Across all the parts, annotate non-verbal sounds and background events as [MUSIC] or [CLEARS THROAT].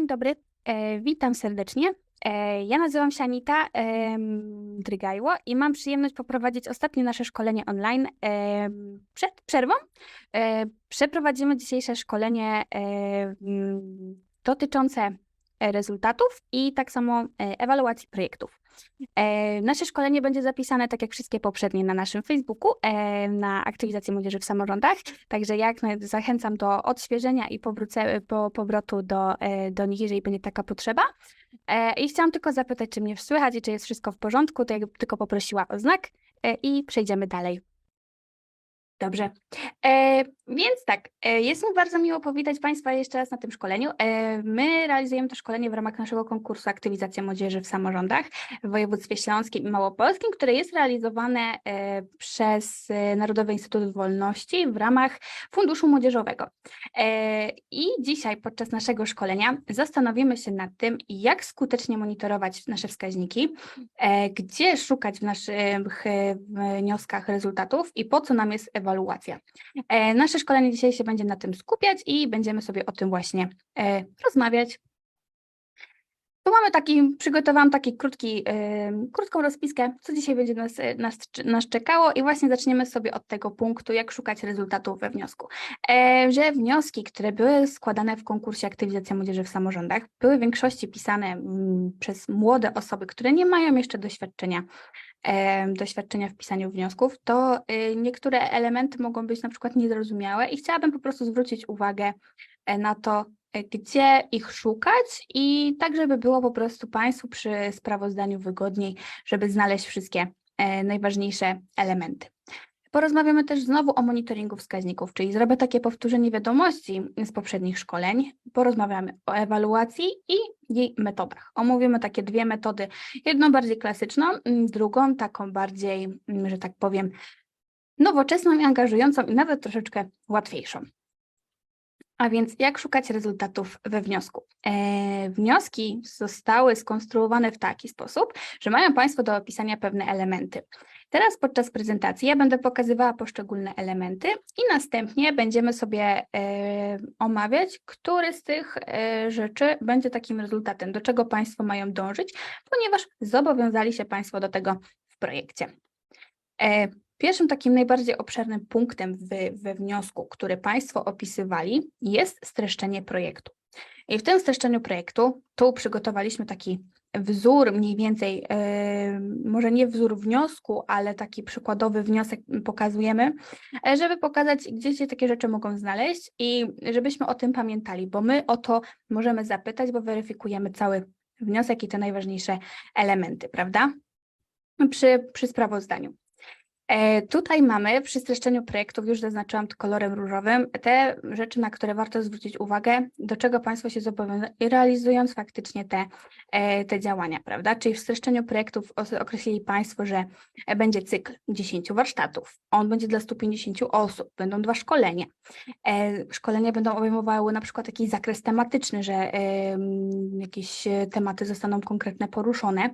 Dzień dobry, e, witam serdecznie. E, ja nazywam się Anita em, Drygajło i mam przyjemność poprowadzić ostatnie nasze szkolenie online. Em, przed przerwą e, przeprowadzimy dzisiejsze szkolenie e, dotyczące e, rezultatów i tak samo e, ewaluacji projektów. E, Nasze szkolenie będzie zapisane, tak jak wszystkie poprzednie, na naszym Facebooku, e, na aktywizację młodzieży w samorządach. Także jak zachęcam do odświeżenia i powrócę, po, powrotu do, e, do nich, jeżeli będzie taka potrzeba. I chciałam tylko zapytać, czy mnie słychać i czy jest wszystko w porządku, to jakby tylko poprosiła o znak i przejdziemy dalej. Dobrze. E, więc tak, e, jest mi bardzo miło powitać Państwa jeszcze raz na tym szkoleniu. E, my realizujemy to szkolenie w ramach naszego konkursu Aktywizacja Młodzieży w Samorządach w województwie śląskim i małopolskim, które jest realizowane e, przez e, Narodowy Instytut Wolności w ramach Funduszu Młodzieżowego. E, I dzisiaj podczas naszego szkolenia zastanowimy się nad tym, jak skutecznie monitorować nasze wskaźniki, e, gdzie szukać w naszych e, wnioskach rezultatów i po co nam jest ewaluacja. E, Nasze szkolenie dzisiaj się będzie na tym skupiać i będziemy sobie o tym właśnie e, rozmawiać. Tu mamy taki, przygotowałam taki krótki, em, krótką rozpiskę, co dzisiaj będzie nas, nas, nas czekało i właśnie zaczniemy sobie od tego punktu, jak szukać rezultatów we wniosku. E, że wnioski, które były składane w konkursie Aktywizacja Młodzieży w Samorządach, były w większości pisane mm, przez młode osoby, które nie mają jeszcze doświadczenia doświadczenia w pisaniu wniosków, to y, niektóre elementy mogą być na przykład niezrozumiałe i chciałabym po prostu zwrócić uwagę e, na to, gdzie ich szukać i tak, żeby było po prostu Państwu przy sprawozdaniu wygodniej, żeby znaleźć wszystkie e, najważniejsze elementy. Porozmawiamy też znowu o monitoringu wskaźników, czyli zrobię takie powtórzenie wiadomości z poprzednich szkoleń. Porozmawiamy o ewaluacji i jej metodach. Omówimy takie dwie metody, jedną bardziej klasyczną, mm, drugą taką bardziej, mm, że tak powiem, nowoczesną i angażującą i nawet troszeczkę łatwiejszą. A więc jak szukać rezultatów we wniosku? E, wnioski zostały skonstruowane w taki sposób, że mają Państwo do opisania pewne elementy. Teraz podczas prezentacji ja będę pokazywała poszczególne elementy i następnie będziemy sobie e, omawiać, który z tych e, rzeczy będzie takim rezultatem, do czego Państwo mają dążyć, ponieważ zobowiązali się Państwo do tego w projekcie. Pierwszym takim najbardziej obszernym punktem w, we wniosku, który Państwo opisywali, jest streszczenie projektu. I w tym streszczeniu projektu tu przygotowaliśmy taki wzór mniej więcej, e, może nie wzór wniosku, ale taki przykładowy wniosek pokazujemy, e, żeby pokazać, gdzie się takie rzeczy mogą znaleźć i żebyśmy o tym pamiętali, bo my o to możemy zapytać, bo weryfikujemy cały wniosek i te najważniejsze elementy, prawda? Przy, przy sprawozdaniu. E, Tutaj mamy przy streszczeniu projektów, już zaznaczyłam to kolorem różowym, te rzeczy, na które warto zwrócić uwagę, do czego Państwo się zobowiązują, realizując faktycznie te, e, te działania, prawda? Czyli w streszczeniu projektów określili Państwo, że będzie cykl 10 warsztatów, on będzie dla 150 osób, będą dwa szkolenia. E, Szkolenia będą obejmowały na przykład jakiś zakres tematyczny, że jakieś tematy zostaną konkretne poruszone.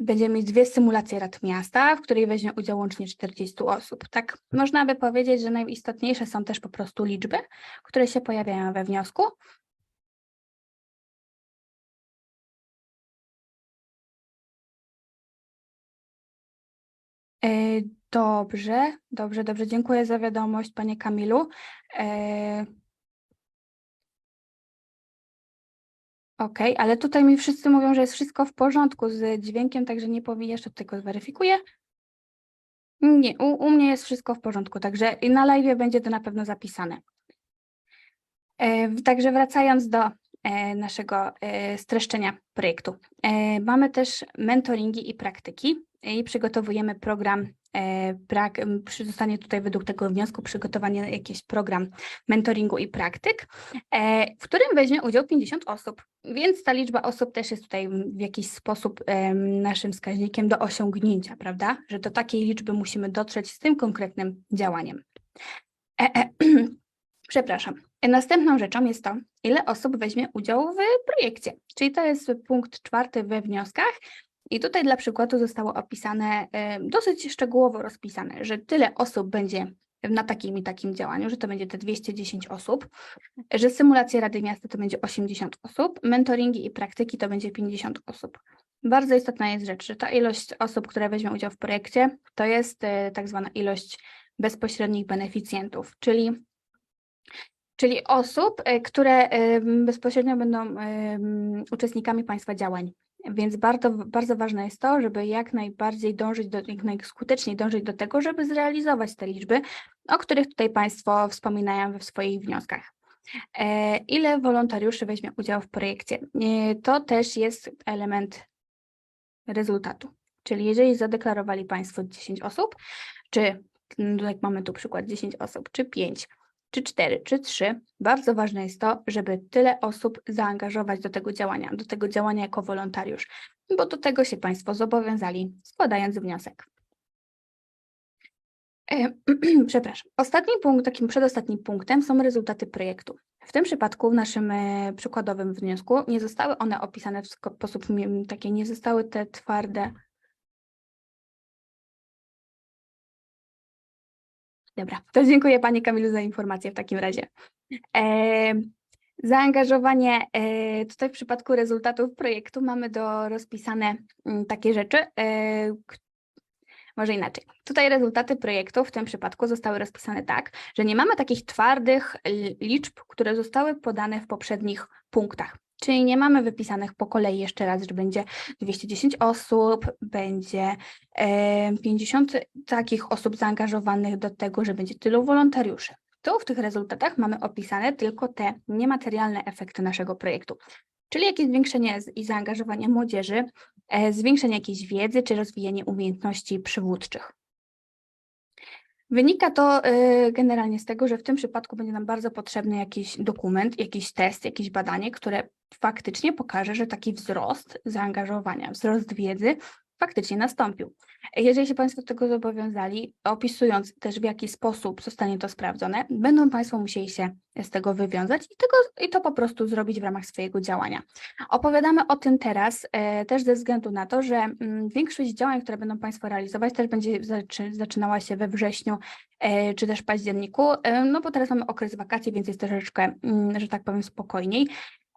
Będziemy mieć dwie symulacje rad miasta, w której weźmie udział łącznie 40 osób. Tak można by powiedzieć, że najistotniejsze są też po prostu liczby, które się pojawiają we wniosku. E, Dobrze, dobrze, dobrze. Dziękuję za wiadomość, panie Kamilu. E, Okej, ale tutaj mi wszyscy mówią, że jest wszystko w porządku z dźwiękiem, także nie powinien, jeszcze tylko zweryfikuję. Nie, u, u mnie jest wszystko w porządku, także na live będzie to na pewno zapisane. E, Także wracając do e, naszego e, streszczenia projektu. Mamy też mentoringi i praktyki i przygotowujemy program, e, m, przy- zostanie tutaj według tego wniosku przygotowany jakiś program mentoringu i praktyk, e, w którym weźmie udział 50 osób, więc ta liczba osób też jest tutaj w jakiś sposób naszym wskaźnikiem do osiągnięcia, prawda? Że do takiej liczby musimy dotrzeć z tym konkretnym działaniem. E, e, [CLEARS THROAT] Przepraszam. Następną rzeczą jest to, ile osób weźmie udział w projekcie. Czyli to jest punkt czwarty we wnioskach. I tutaj dla przykładu zostało opisane, dosyć szczegółowo rozpisane, że tyle osób będzie na takim i takim działaniu, że to będzie te 210 osób, że symulacje Rady Miasta to będzie 80 osób, mentoringi i praktyki to będzie 50 osób. Bardzo istotna jest rzecz, że ta ilość osób, które weźmie udział w projekcie, to jest e, tak zwana ilość bezpośrednich beneficjentów, czyli, czyli osób, e, które bezpośrednio będą uczestnikami Państwa działań. Więc bardzo, bardzo ważne jest to, żeby jak najbardziej dążyć do, jak najskuteczniej dążyć do tego, żeby zrealizować te liczby, o których tutaj Państwo wspominają we swoich wnioskach. E, Ile wolontariuszy weźmie udział w projekcie? E, To też jest element rezultatu. Czyli jeżeli zadeklarowali Państwo 10 osób, czy mm, jak mamy tu przykład 10 osób, czy 5, czy 4, czy 3, bardzo ważne jest to, żeby tyle osób zaangażować do tego działania, do tego działania jako wolontariusz, bo do tego się Państwo zobowiązali, składając wniosek. [CLEARS THROAT] Przepraszam. Ostatni punkt, takim przedostatnim punktem są rezultaty projektu. W tym przypadku, w naszym e, przykładowym wniosku, nie zostały one opisane w sposób mm, taki, nie zostały te twarde. Dobra, to dziękuję Pani Kamilu za informację w takim razie. E, zaangażowanie e, tutaj w przypadku rezultatów projektu mamy do rozpisane mm, takie rzeczy, e, może inaczej. Tutaj rezultaty projektu w tym przypadku zostały rozpisane tak, że nie mamy takich twardych liczb, które zostały podane w poprzednich punktach. Czyli nie mamy wypisanych po kolei jeszcze raz, że będzie 210 osób, będzie e, 50 takich osób zaangażowanych do tego, że będzie tylu wolontariuszy. Tu w tych rezultatach mamy opisane tylko te niematerialne efekty naszego projektu, czyli jakieś zwiększenie i zaangażowanie młodzieży, e, zwiększenie jakiejś wiedzy czy rozwijanie umiejętności przywódczych. Wynika to e, generalnie z tego, że w tym przypadku będzie nam bardzo potrzebny jakiś dokument, jakiś test, jakieś badanie, które faktycznie pokaże, że taki wzrost zaangażowania, wzrost wiedzy faktycznie nastąpił. Jeżeli się Państwo do tego zobowiązali, opisując też w jaki sposób zostanie to sprawdzone, będą Państwo musieli się z tego wywiązać i, tego, i to po prostu zrobić w ramach swojego działania. Opowiadamy o tym teraz e, też ze względu na to, że mm, większość działań, które będą Państwo realizować, też będzie zaczy, zaczynała się we wrześniu e, czy też październiku, e, no bo teraz mamy okres wakacji, więc jest troszeczkę, mm, że tak powiem, spokojniej.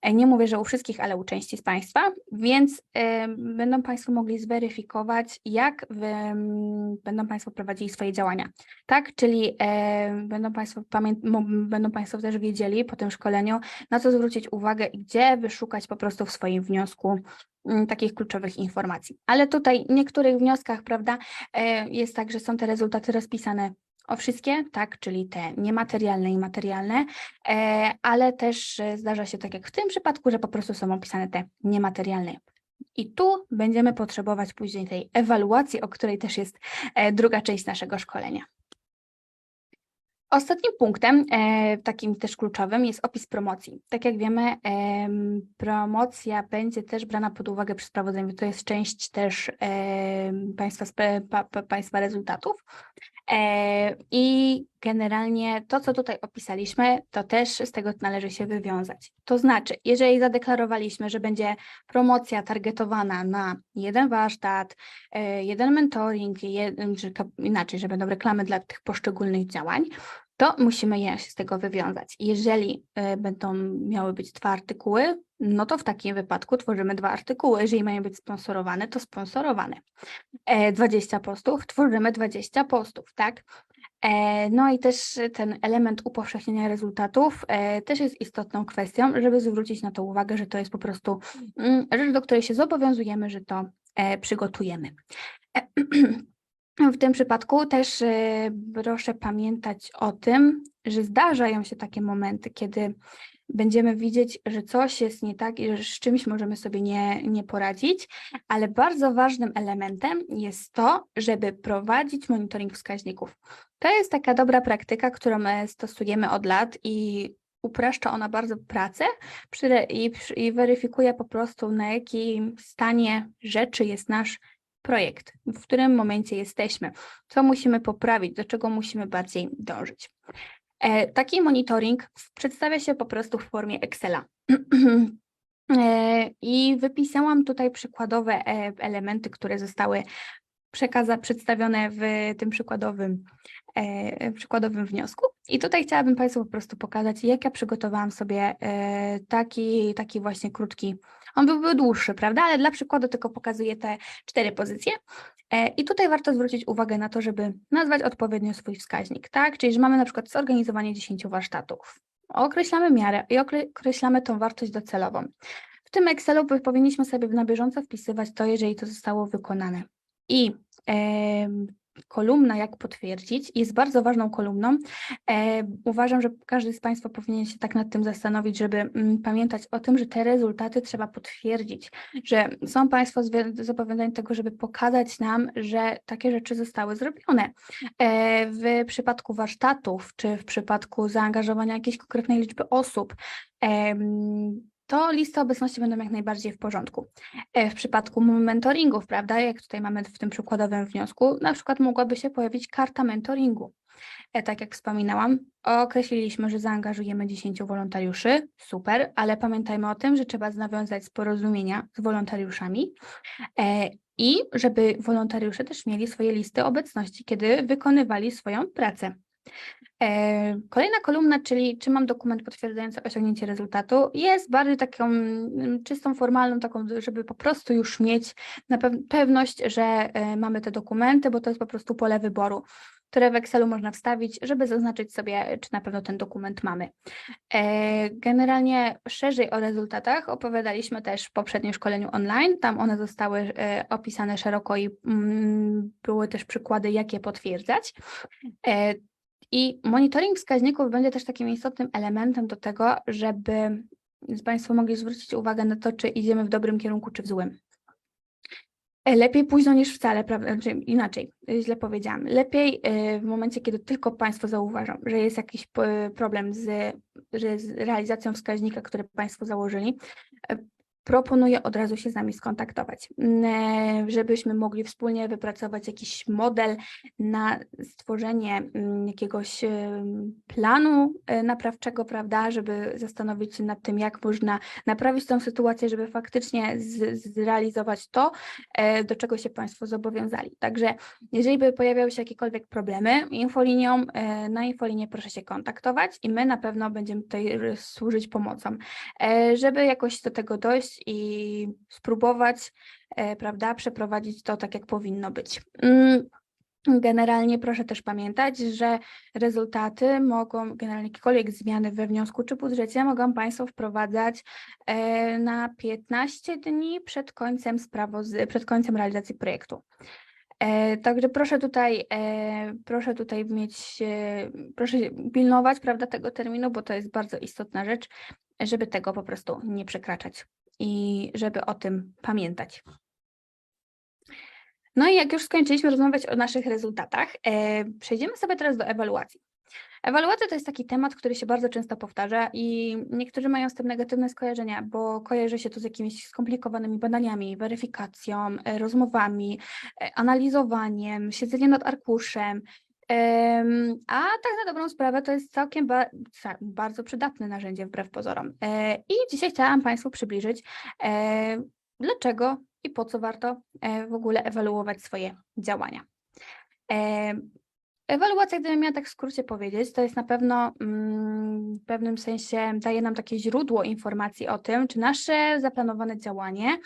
E, Nie mówię, że u wszystkich, ale u części z Państwa, więc e, będą Państwo mogli zweryfikować, jak będą Państwo prowadzili swoje działania. Tak, czyli e, będą, Państwo będą Państwo też wiedzieli po tym szkoleniu, na co zwrócić uwagę i gdzie wyszukać po prostu w swoim wniosku takich kluczowych informacji. Ale tutaj w niektórych wnioskach, prawda, jest tak, że są te rezultaty rozpisane o wszystkie, tak, czyli te niematerialne i materialne, e, ale też e, zdarza się tak jak w tym przypadku, że po prostu są opisane te niematerialne. I tu będziemy potrzebować później tej ewaluacji, o której też jest e, druga część naszego szkolenia. Ostatnim punktem, takim też kluczowym, jest opis promocji. Tak jak wiemy, em, promocja będzie też brana pod uwagę przy sprawozdaniu. To jest część też państwa, państwa rezultatów. E, I generalnie to, co tutaj opisaliśmy, to też z tego należy się wywiązać. To znaczy, jeżeli zadeklarowaliśmy, że będzie promocja targetowana na jeden warsztat, e, jeden mentoring, jeden, czy inaczej, że będą reklamy dla tych poszczególnych działań, to musimy je się z tego wywiązać. Jeżeli e, będą miały być dwa artykuły, no to w takim wypadku tworzymy dwa artykuły. Jeżeli mają być sponsorowane, to sponsorowane. E, 20 postów, tworzymy 20 postów, tak? E, No i też ten element upowszechnienia rezultatów e, też jest istotną kwestią, żeby zwrócić na to uwagę, że to jest po prostu mm, rzecz, do której się zobowiązujemy, że to e, przygotujemy. E, [CLEARS THROAT] W tym przypadku też e, proszę pamiętać o tym, że zdarzają się takie momenty, kiedy będziemy widzieć, że coś jest nie tak i że z czymś możemy sobie nie, nie poradzić, ale bardzo ważnym elementem jest to, żeby prowadzić monitoring wskaźników. To jest taka dobra praktyka, którą my stosujemy od lat i upraszcza ona bardzo pracę i, i weryfikuje po prostu, na jakim stanie rzeczy jest nasz projekt, w którym momencie jesteśmy, co musimy poprawić, do czego musimy bardziej dążyć. E, Taki monitoring przedstawia się po prostu w formie Excela. [CLEARS THROAT] E, I wypisałam tutaj przykładowe e, elementy, które zostały przekaza przedstawione w tym przykładowym przykładowym wniosku. I tutaj chciałabym Państwu po prostu pokazać, jak ja przygotowałam sobie taki, taki właśnie krótki, on byłby dłuższy, prawda? Ale dla przykładu tylko pokazuję te cztery pozycje. E, I tutaj warto zwrócić uwagę na to, żeby nazwać odpowiednio swój wskaźnik, tak? Czyli, że mamy na przykład zorganizowanie 10 warsztatów. Określamy miarę i okre- określamy tą wartość docelową. W tym Excelu powinniśmy sobie na bieżąco wpisywać to, jeżeli to zostało wykonane. I kolumna, jak potwierdzić, jest bardzo ważną kolumną. E, uważam, że każdy z Państwa powinien się tak nad tym zastanowić, żeby mm, pamiętać o tym, że te rezultaty trzeba potwierdzić, że są Państwo zobowiązani do tego, żeby pokazać nam, że takie rzeczy zostały zrobione. E, w przypadku warsztatów, czy w przypadku zaangażowania jakiejś konkretnej liczby osób, to listy obecności będą jak najbardziej w porządku. E, W przypadku mentoringów, prawda, jak tutaj mamy w tym przykładowym wniosku, na przykład mogłaby się pojawić karta mentoringu. E, Tak jak wspominałam, określiliśmy, że zaangażujemy 10 wolontariuszy, super, ale pamiętajmy o tym, że trzeba nawiązać porozumienia z wolontariuszami e, i żeby wolontariusze też mieli swoje listy obecności, kiedy wykonywali swoją pracę. E, Kolejna kolumna, czyli czy mam dokument potwierdzający osiągnięcie rezultatu, jest bardziej taką mm, czystą, formalną, taką, żeby po prostu już mieć na pew- pewność, że e, mamy te dokumenty, bo to jest po prostu pole wyboru, które w Excelu można wstawić, żeby zaznaczyć sobie, czy na pewno ten dokument mamy. E, Generalnie szerzej o rezultatach opowiadaliśmy też w poprzednim szkoleniu online. Tam one zostały opisane szeroko i mm, były też przykłady, jak je potwierdzać. I monitoring wskaźników będzie też takim istotnym elementem do tego, żeby Państwo mogli zwrócić uwagę na to, czy idziemy w dobrym kierunku, czy w złym. Lepiej późno niż wcale, prawda? Znaczy inaczej, źle powiedziałam. Lepiej e, w momencie, kiedy tylko Państwo zauważą, że jest jakiś p- problem z, z realizacją wskaźnika, który Państwo założyli, proponuję od razu się z nami skontaktować, m, e, żebyśmy mogli wspólnie wypracować jakiś model na stworzenie mm, jakiegoś em, planu e, naprawczego, prawda, żeby zastanowić się nad tym, jak można naprawić tą sytuację, żeby faktycznie zrealizować to, e, do czego się Państwo zobowiązali. Także jeżeli by pojawiały się jakiekolwiek problemy, infolinią, e, na infolinię proszę się kontaktować i my na pewno będziemy tutaj służyć pomocą, e, żeby jakoś do tego dojść i spróbować, e, prawda, przeprowadzić to tak, jak powinno być. Mm, Generalnie proszę też pamiętać, że rezultaty mogą, generalnie jakiekolwiek zmiany we wniosku czy budżecie mogą Państwo wprowadzać e, na 15 dni przed końcem sprawoz- przed końcem realizacji projektu. E, Także proszę tutaj, proszę tutaj mieć, proszę pilnować, prawda, tego terminu, bo to jest bardzo istotna rzecz, żeby tego po prostu nie przekraczać i żeby o tym pamiętać. No i jak już skończyliśmy rozmawiać o naszych rezultatach, e, przejdziemy sobie teraz do ewaluacji. Ewaluacja to jest taki temat, który się bardzo często powtarza i niektórzy mają z tym negatywne skojarzenia, bo kojarzy się to z jakimiś skomplikowanymi badaniami, weryfikacją, e, rozmowami, e, analizowaniem, siedzeniem nad arkuszem. A tak na dobrą sprawę to jest całkiem ba bardzo przydatne narzędzie wbrew pozorom. E, I dzisiaj chciałam Państwu przybliżyć, e, dlaczego i po co warto e, w ogóle ewaluować swoje działania. Ewaluacja, gdybym miała tak w skrócie powiedzieć, to jest na pewno mm, w pewnym sensie daje nam takie źródło informacji o tym, czy nasze zaplanowane działanie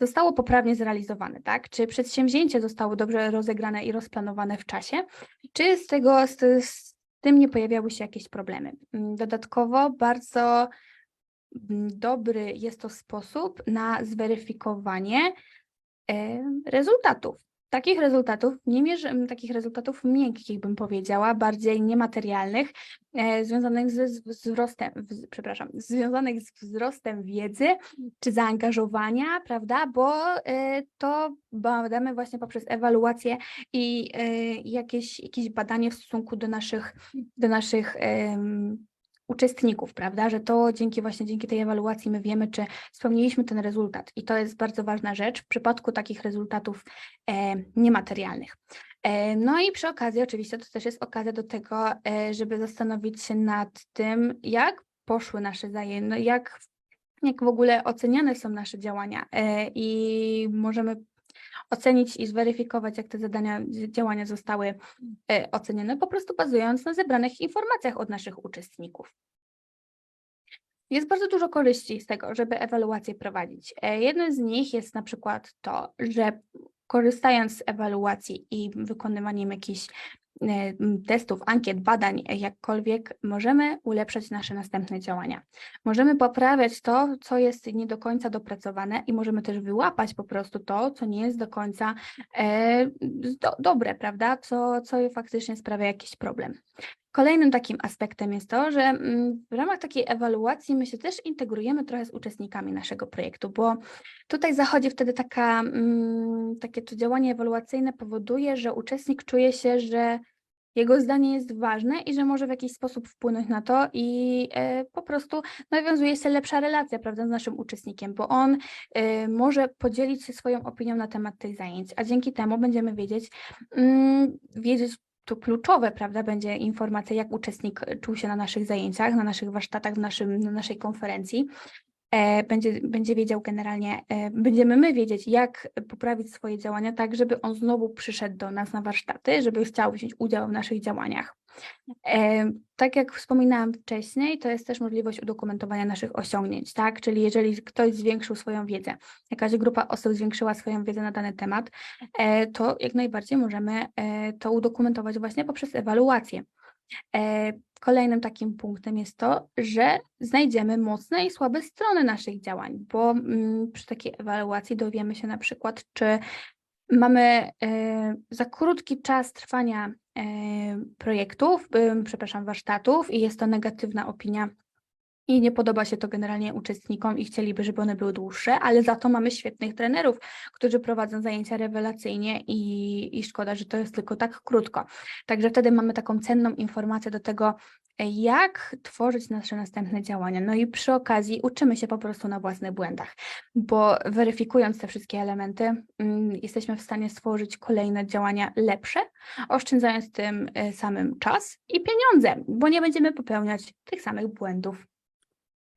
zostało poprawnie zrealizowane, tak? Czy przedsięwzięcie zostało dobrze rozegrane i rozplanowane w czasie, czy z tego, z, z tym nie pojawiały się jakieś problemy. Mm, Dodatkowo bardzo mm, dobry jest to sposób na zweryfikowanie rezultatów. Takich rezultatów, nie mierzy, m, takich rezultatów miękkich bym powiedziała, bardziej niematerialnych, e, związanych ze wzrostem, wz, przepraszam, związanych z wzrostem wiedzy czy zaangażowania, prawda, bo e, to badamy właśnie poprzez ewaluację i e, jakieś, jakieś badanie w stosunku do naszych, do naszych em, uczestników, prawda, że to dzięki właśnie dzięki tej ewaluacji my wiemy, czy spełniliśmy ten rezultat. I to jest bardzo ważna rzecz. W przypadku takich rezultatów e, niematerialnych. E, no i przy okazji oczywiście to też jest okazja do tego, e, żeby zastanowić się nad tym, jak poszły nasze zajęcia, no jak, jak w ogóle oceniane są nasze działania e, i możemy ocenić i zweryfikować, jak te zadania, dzi- działania zostały e, ocenione, po prostu bazując na zebranych informacjach od naszych uczestników. Jest bardzo dużo korzyści z tego, żeby ewaluację prowadzić. E, Jednym z nich jest na przykład to, że korzystając z ewaluacji i wykonywaniem jakichś testów, ankiet, badań, e, jakkolwiek, możemy ulepszać nasze następne działania. Możemy poprawiać to, co jest nie do końca dopracowane i możemy też wyłapać po prostu to, co nie jest do końca e, do, dobre, prawda? Co, co faktycznie sprawia jakiś problem. Kolejnym takim aspektem jest to, że w ramach takiej ewaluacji my się też integrujemy trochę z uczestnikami naszego projektu, bo tutaj zachodzi wtedy taka, takie to działanie ewaluacyjne powoduje, że uczestnik czuje się, że jego zdanie jest ważne i że może w jakiś sposób wpłynąć na to i e, po prostu nawiązuje się lepsza relacja, prawda, z naszym uczestnikiem, bo on e, może podzielić się swoją opinią na temat tych zajęć, a dzięki temu będziemy wiedzieć, mm, wiedzieć to kluczowe, prawda, będzie informacja, jak uczestnik czuł się na naszych zajęciach, na naszych warsztatach, w naszym, na naszej konferencji. E, będzie, będzie wiedział generalnie, e, będziemy my wiedzieć, jak poprawić swoje działania, tak żeby on znowu przyszedł do nas na warsztaty, żeby chciał wziąć udział w naszych działaniach. E, tak jak wspominałam wcześniej, to jest też możliwość udokumentowania naszych osiągnięć, tak? Czyli jeżeli ktoś zwiększył swoją wiedzę, jakaś grupa osób zwiększyła swoją wiedzę na dany temat, to jak najbardziej możemy to udokumentować właśnie poprzez ewaluację. Kolejnym takim punktem jest to, że znajdziemy mocne i słabe strony naszych działań, bo mm, przy takiej ewaluacji dowiemy się na przykład, czy mamy e, za krótki czas trwania e, projektów, em, przepraszam, warsztatów i jest to negatywna opinia i nie podoba się to generalnie uczestnikom i chcieliby, żeby one były dłuższe, ale za to mamy świetnych trenerów, którzy prowadzą zajęcia rewelacyjnie i, i szkoda, że to jest tylko tak krótko. Także wtedy mamy taką cenną informację do tego, jak tworzyć nasze następne działania. No i przy okazji uczymy się po prostu na własnych błędach, bo weryfikując te wszystkie elementy, mm, jesteśmy w stanie stworzyć kolejne działania lepsze, oszczędzając tym e, samym czas i pieniądze, bo nie będziemy popełniać tych samych błędów.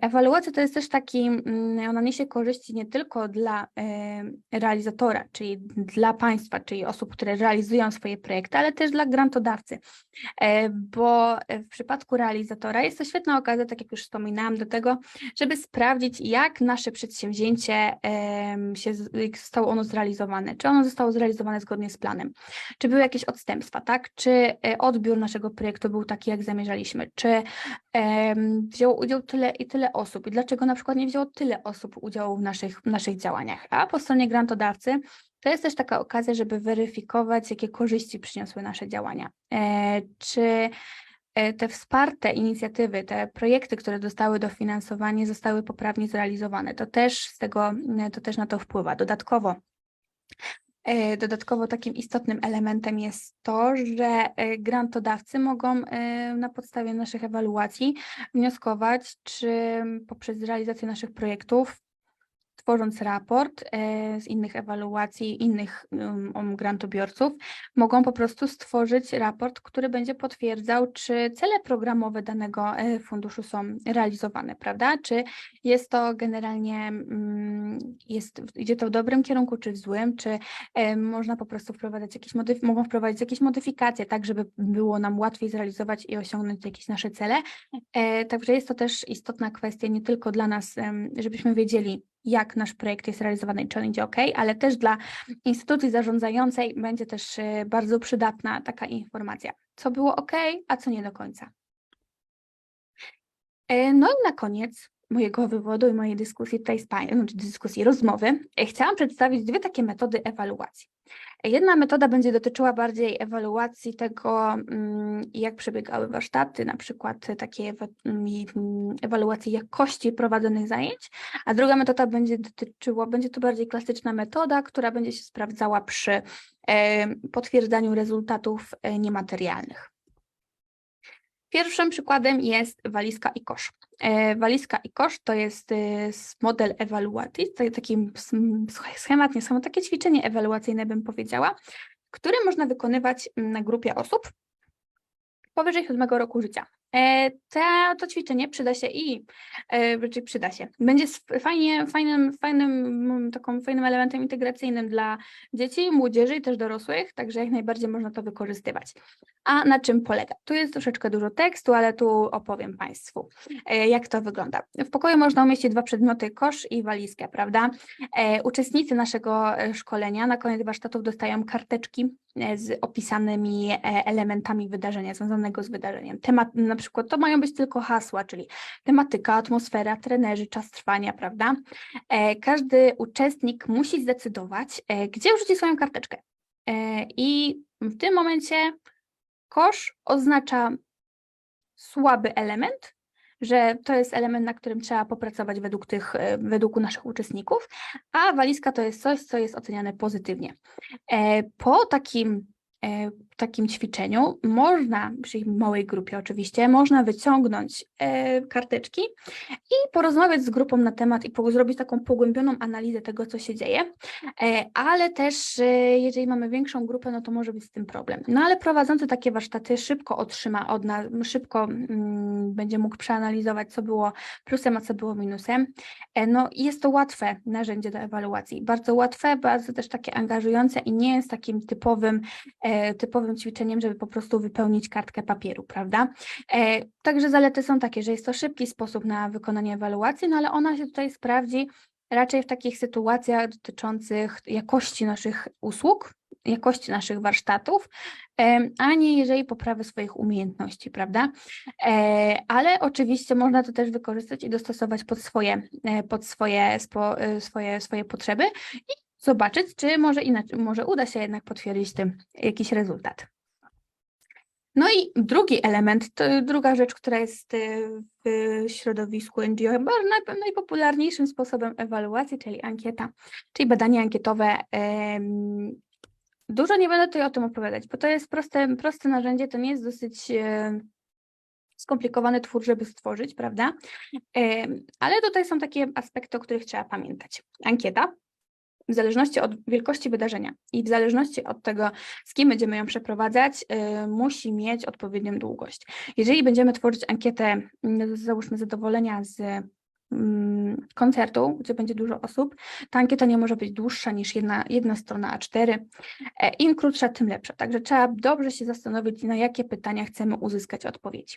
Ewaluacja to jest też taki, mm, ona niesie korzyści nie tylko dla e, realizatora, czyli dla państwa, czyli osób, które realizują swoje projekty, ale też dla grantodawcy, E, bo w przypadku realizatora jest to świetna okazja, tak jak już wspominałam, do tego, żeby sprawdzić, jak nasze przedsięwzięcie się, zostało ono zrealizowane, czy ono zostało zrealizowane zgodnie z planem, czy były jakieś odstępstwa, tak, czy e, odbiór naszego projektu był taki, jak zamierzaliśmy, czy em, wzięło udział tyle i tyle osób i dlaczego na przykład nie wzięło tyle osób udziału w naszych, w naszych działaniach. A po stronie grantodawcy to jest też taka okazja, żeby weryfikować, jakie korzyści przyniosły nasze działania. E, czy e, te wsparte inicjatywy, te projekty, które dostały dofinansowanie, zostały poprawnie zrealizowane. To też z tego, to też na to wpływa. Dodatkowo Dodatkowo takim istotnym elementem jest to, że e, grantodawcy mogą e, na podstawie naszych ewaluacji wnioskować, czy poprzez realizację naszych projektów, tworząc raport e, z innych ewaluacji innych grantobiorców, mogą po prostu stworzyć raport, który będzie potwierdzał, czy cele programowe danego e, funduszu są realizowane, prawda? Czy jest to generalnie, mm, jest, idzie to w dobrym kierunku, czy w złym, czy e, można po prostu wprowadzać jakieś mogą wprowadzić jakieś modyfikacje, tak, żeby było nam łatwiej zrealizować i osiągnąć jakieś nasze cele. Także jest to też istotna kwestia nie tylko dla nas, żebyśmy wiedzieli, jak nasz projekt jest realizowany i czy on idzie ok, ale też dla instytucji zarządzającej będzie też e, bardzo przydatna taka informacja, co było ok, a co nie do końca. E, No i na koniec mojego wywodu i mojej dyskusji Państwem, znaczy dyskusji, rozmowy, e, chciałam przedstawić dwie takie metody ewaluacji. Jedna metoda będzie dotyczyła bardziej ewaluacji tego, mm, jak przebiegały warsztaty, na przykład takiej mm, mm, ewaluacji jakości prowadzonych zajęć, a druga metoda będzie dotyczyła, będzie to bardziej klasyczna metoda, która będzie się sprawdzała przy potwierdzaniu rezultatów e, niematerialnych. Pierwszym przykładem jest walizka i kosz. E, Walizka i kosz to jest e, model ewaluacji, taki schemat, nie samo takie ćwiczenie ewaluacyjne bym powiedziała, które można wykonywać mm, na grupie osób powyżej 7 roku życia. E, ta, to ćwiczenie przyda się i e, raczej przyda się. Będzie fajnie, fajnym, fajnym, mm, taką fajnym elementem integracyjnym dla dzieci, młodzieży i też dorosłych, także jak najbardziej można to wykorzystywać. A na czym polega? Tu jest troszeczkę dużo tekstu, ale tu opowiem Państwu, e, jak to wygląda. W pokoju można umieścić dwa przedmioty, kosz i walizkę, prawda? E, uczestnicy naszego szkolenia na koniec warsztatów dostają karteczki z opisanymi elementami wydarzenia, związanego z wydarzeniem. Temat, na przykład to mają być tylko hasła, czyli tematyka, atmosfera, trenerzy, czas trwania, prawda? E, Każdy uczestnik musi zdecydować, e, gdzie wrzuci swoją karteczkę. E, I w tym momencie kosz oznacza słaby element, że to jest element, na którym trzeba popracować według tych, według naszych uczestników, a walizka to jest coś, co jest oceniane pozytywnie. Po takim, takim ćwiczeniu można, przy małej grupie oczywiście, można wyciągnąć e, karteczki i porozmawiać z grupą na temat i po- zrobić taką pogłębioną analizę tego, co się dzieje, E, ale też e, jeżeli mamy większą grupę, no to może być z tym problem. No ale prowadzący takie warsztaty szybko otrzyma od nas, szybko mm, będzie mógł przeanalizować, co było plusem, a co było minusem. E, No i jest to łatwe narzędzie do ewaluacji, bardzo łatwe, bardzo też takie angażujące i nie jest takim typowym, e, ćwiczeniem, żeby po prostu wypełnić kartkę papieru, prawda? E, Także zalety są takie, że jest to szybki sposób na wykonanie ewaluacji, no ale ona się tutaj sprawdzi raczej w takich sytuacjach dotyczących jakości naszych usług, jakości naszych warsztatów, em, a nie jeżeli poprawy swoich umiejętności, prawda? E, Ale oczywiście można to też wykorzystać i dostosować pod swoje, e, pod swoje, spo, e, swoje, swoje potrzeby i zobaczyć, czy może inaczej, może uda się jednak potwierdzić tym jakiś rezultat. No i drugi element, druga rzecz, która jest e, w środowisku NGO chyba naj, najpopularniejszym sposobem ewaluacji, czyli ankieta, czyli badanie ankietowe. Dużo nie będę tutaj o tym opowiadać, bo to jest proste, proste narzędzie, to nie jest dosyć e, skomplikowany twór, żeby stworzyć, prawda? Ale tutaj są takie aspekty, o których trzeba pamiętać. Ankieta, w zależności od wielkości wydarzenia i w zależności od tego, z kim będziemy ją przeprowadzać, y, musi mieć odpowiednią długość. Jeżeli będziemy tworzyć ankietę, mm, załóżmy zadowolenia z mm, koncertu, gdzie będzie dużo osób, ta ankieta nie może być dłuższa niż jedna, jedna strona A4. E, Im krótsza, tym lepsza. Także trzeba dobrze się zastanowić, na jakie pytania chcemy uzyskać odpowiedzi.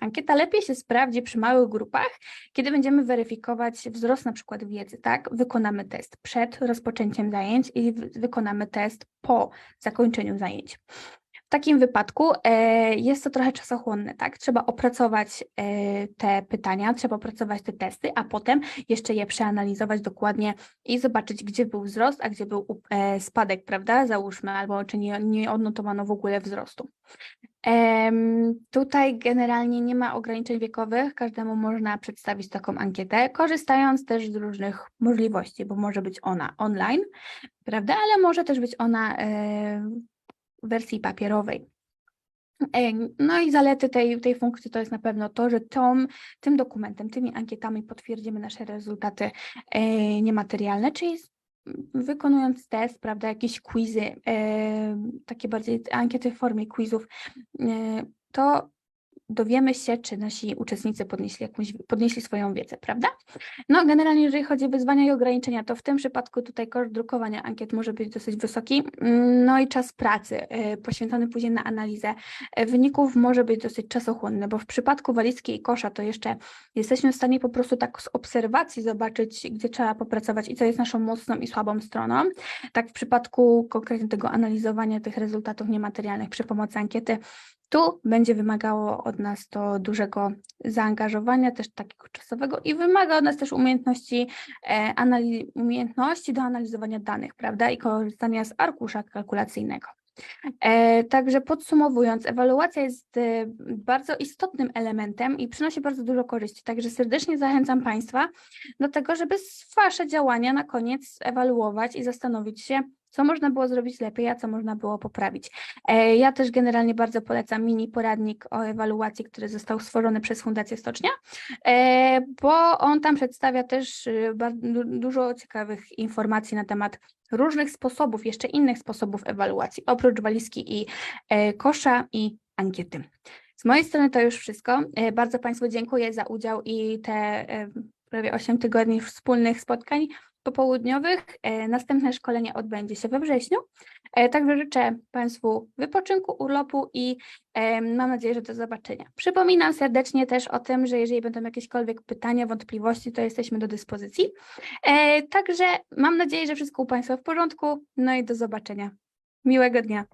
Ankieta lepiej się sprawdzi przy małych grupach, kiedy będziemy weryfikować wzrost na przykład wiedzy, tak? Wykonamy test przed rozpoczęciem zajęć i wy- wykonamy test po zakończeniu zajęć. W takim wypadku e, jest to trochę czasochłonne, tak? Trzeba opracować e, te pytania, trzeba opracować te testy, a potem jeszcze je przeanalizować dokładnie i zobaczyć, gdzie był wzrost, a gdzie był e, spadek, prawda? Załóżmy, albo czy nie, nie odnotowano w ogóle wzrostu. Tutaj generalnie nie ma ograniczeń wiekowych, każdemu można przedstawić taką ankietę, korzystając też z różnych możliwości, bo może być ona online, prawda, ale może też być ona e, w wersji papierowej. No i zalety tej, tej funkcji to jest na pewno to, że tą, tym dokumentem, tymi ankietami potwierdzimy nasze rezultaty e, niematerialne, czyli wykonując test, prawda, jakieś quizy, takie bardziej ankiety w formie quizów, to dowiemy się, czy nasi uczestnicy podnieśli, jakąś, podnieśli swoją wiedzę, prawda? No, generalnie, jeżeli chodzi o wyzwania i ograniczenia, to w tym przypadku tutaj koszt drukowania ankiet może być dosyć wysoki. No i czas pracy e, poświęcony później na analizę e, wyników może być dosyć czasochłonny, bo w przypadku walizki i kosza to jeszcze jesteśmy w stanie po prostu tak z obserwacji zobaczyć, gdzie trzeba popracować i co jest naszą mocną i słabą stroną. Tak w przypadku konkretnie tego analizowania tych rezultatów niematerialnych przy pomocy ankiety, tu będzie wymagało od nas to dużego zaangażowania, też takiego czasowego i wymaga od nas też umiejętności, e, umiejętności do analizowania danych, prawda, i korzystania z arkusza kalkulacyjnego. E, Także podsumowując, ewaluacja jest e, bardzo istotnym elementem i przynosi bardzo dużo korzyści. Także serdecznie zachęcam Państwa do tego, żeby Wasze działania na koniec ewaluować i zastanowić się, co można było zrobić lepiej, a co można było poprawić. E, Ja też generalnie bardzo polecam mini poradnik o ewaluacji, który został stworzony przez Fundację Stocznia, e, bo on tam przedstawia też y, dużo ciekawych informacji na temat różnych sposobów, jeszcze innych sposobów ewaluacji, oprócz walizki i e, kosza i ankiety. Z mojej strony to już wszystko. Bardzo Państwu dziękuję za udział i te prawie 8 tygodni wspólnych spotkań popołudniowych. E, Następne szkolenie odbędzie się we wrześniu. E, Także życzę Państwu wypoczynku, urlopu i e, mam nadzieję, że do zobaczenia. Przypominam serdecznie też o tym, że jeżeli będą jakiekolwiek pytania, wątpliwości, to jesteśmy do dyspozycji. Także mam nadzieję, że wszystko u Państwa w porządku. No i do zobaczenia. Miłego dnia.